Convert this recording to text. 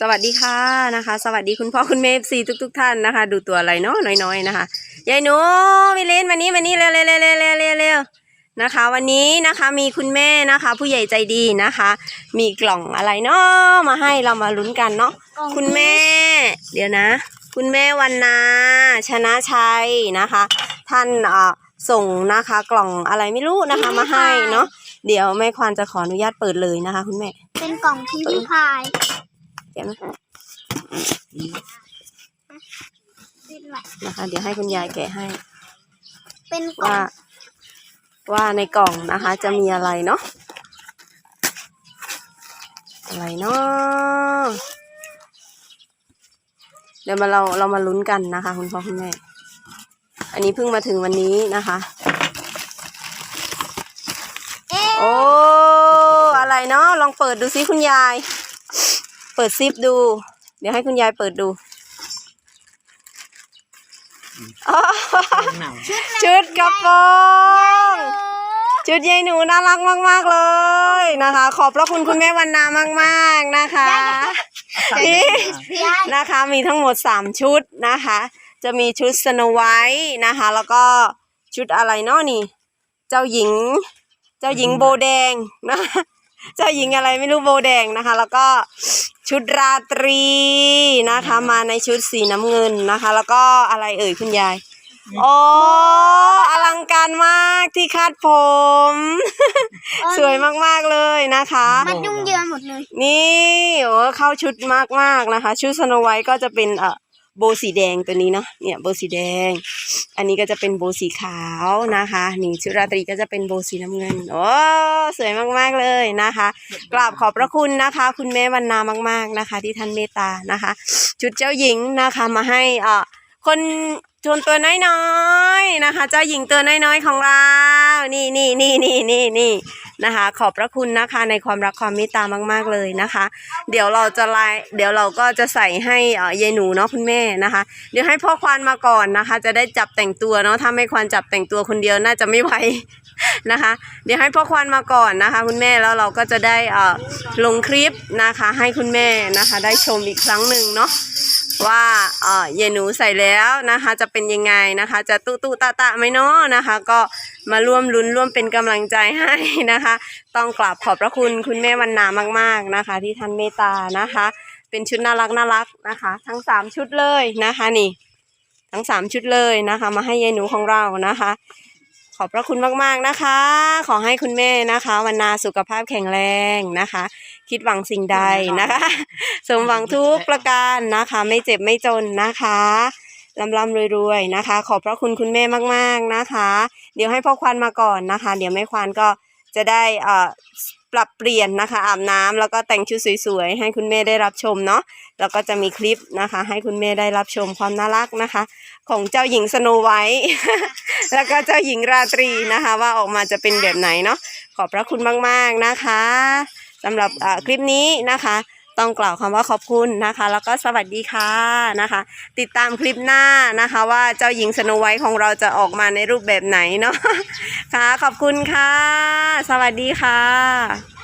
สวัสดีค่ะนะคะ สวัสดีคุณพ่อคุณแม่ซีทุกทุกๆท่านนะคะ ดูตัวอะไรเนาะน้อยๆนะคะยายหนูมิลินมานี่มานี่เร็วเร็วเร็วเร็วเร็วเร็วเร็วนะคะ วันนี้นะคะมีคุณแม่นะคะ ผู้ใหญ่ใจดีนะคะ มีกล่องอะไรเนาะมาให้เรามาลุ้นกันเนาะกล่องคุณแม่ เดี๋ยวนะ คุณแม่วันนาชนะชัยนะคะ ท่านเอ่อส่งนะคะกล่องอะไรไม่รู้นะคะ มาให้เนาะเดี๋ยวแม่ควานจะขออนุญาตเปิดเลยนะคะ คุณแม่ เป็นกล่องพิมพ์พาย เดี๋ยวนะเป็นแบบนะคะ เดี๋ยวให้คุณยายแกะให้ เป็นกล่อว่า งว่าในกล่องนะคะ จะมีอะไรเนาะอะไรเนาะเดี๋ยวมาเราเรามาลุ้นกันนะคะ คุณพ่อคุณแม่ อันนี้เพิ่งมาถึงวันนี้นะคะ เอ๊ะโอ้ อะไรเนาะลองเปิดดูซิคุณยาย เปิดซิปดู เดี๋ยวให้คุณยายเปิดดูอ๋อชุดกระโปรงชุดยายหนูน่ารักมาก ๆ เลยนะคะ ขอบพระคุณคุณแม่วันนามาก ๆนะคะนี่นะคะมีทั้งหมด 3 ชุดนะคะ จะมีชุดสโนไวท์นะคะ แล้วก็ชุดอะไรเนาะนี่ เจ้าหญิง เจ้าหญิงโบแดงนะเจ้าหญิงอะไรไม่รู้โบแดงนะคะ แล้วก็ ชุดราตรีนะคะ มาในชุดสีน้ำเงินนะคะ แล้วก็อะไรเอ่ยคุณยายโอ้อลังการมากที่คาดผม สวยมากๆเลยนะคะ มันยุ่งเหยิงหมดเลย นี่โอ้เข้าชุดมากๆนะคะ ชุดสโนไวท์ก็จะเป็นเอ่อ โบสีแดงตัวนี้เนาะเนี่ยโบสีแดง อันนี้ก็จะเป็นโบสีขาวนะคะนี่ชุดราตรีก็จะเป็นโบสีน้ำเงินโอ้สวยมากๆเลยนะคะ กราบขอบพระคุณนะคะ คุณแม่วันนามาก ๆนะคะ ที่ท่านเมตตานะคะ ชุดเจ้าหญิงนะคะมาให้เอ่อคนชนตัวน้อยๆนะคะ เจ้าหญิงตัวน้อยๆของเรา นี่นี่นี่นี่นี่นี่ นะคะ ขอบพระคุณนะคะในความรักความเมตตามาก ๆเลยนะคะ เดี๋ยวเราจะไลเดี๋ยวเราก็จะใส่ให้เอ่อยายหนูเนาะคุณแม่นะคะ เดี๋ยวให้พ่อควานมาก่อนนะคะ จะได้จับแต่งตัวเนาะถ้าไม่ควานจับแต่งตัวคนเดียวน่าจะไม่ไหวนะคะ เดี๋ยวให้พ่อควานมาก่อนนะคะ คุณแม่แล้วเราก็จะได้เอ่อลงคลิปนะคะ ให้คุณแม่นะคะ ได้ชมอีกครั้งหนึ่งเนาะว่าเอ่อยายหนูใส่แล้วนะคะ จะเป็นยังไงนะคะ จะตุตุตะตะไหมเนาะนะคะ ก็มาร่วมลุ้นร่วมเป็นกำลังใจให้นะคะ ต้องกราบขอบพระคุณคุณแม่วันนามาก ๆนะคะ ที่ท่านเมตตานะคะ เป็นชุดน่ารักน่ารักนะคะ ทั้งสามชุดเลยนะคะนี่ ทั้งสามชุดเลยนะคะ มาให้ยายหนูของเรานะคะ ขอบพระคุณมากๆนะคะ ขอให้คุณแม่นะคะวันนาสุขภาพแข็งแรงนะคะ คิดหวังสิ่งใดนะคะ สมหวังทุกประการนะคะ ไม่เจ็บไม่จนนะคะ ลำลำรวยๆนะคะ ขอบพระคุณคุณแม่มากๆนะคะ เดี๋ยวให้พ่อควานมาก่อนนะคะ เดี๋ยวแม่ควานก็จะได้เอ่อปรับเปลี่ยนนะคะอาบน้ำแล้วก็แต่งชุดสวยๆให้คุณแม่ได้รับชมเนาะแล้วก็จะมีคลิปนะคะ ให้คุณแม่ได้รับชมความน่ารักนะคะ ของเจ้าหญิงสโนไวท์แล้วก็เจ้าหญิงราตรีนะคะ ว่าออกมาจะเป็นแบบไหนเนาะขอบพระคุณมากๆนะคะสำหรับคลิปนี้นะคะ ต้องกล่าวคำว่าขอบคุณนะคะ แล้วก็สวัสดีค่ะนะคะ ติดตามคลิปหน้านะคะ ว่าเจ้าหญิงสโนไวท์ของเราจะออกมาในรูปแบบไหนเนาะค่ะขอบคุณค่ะ สวัสดีค่ะ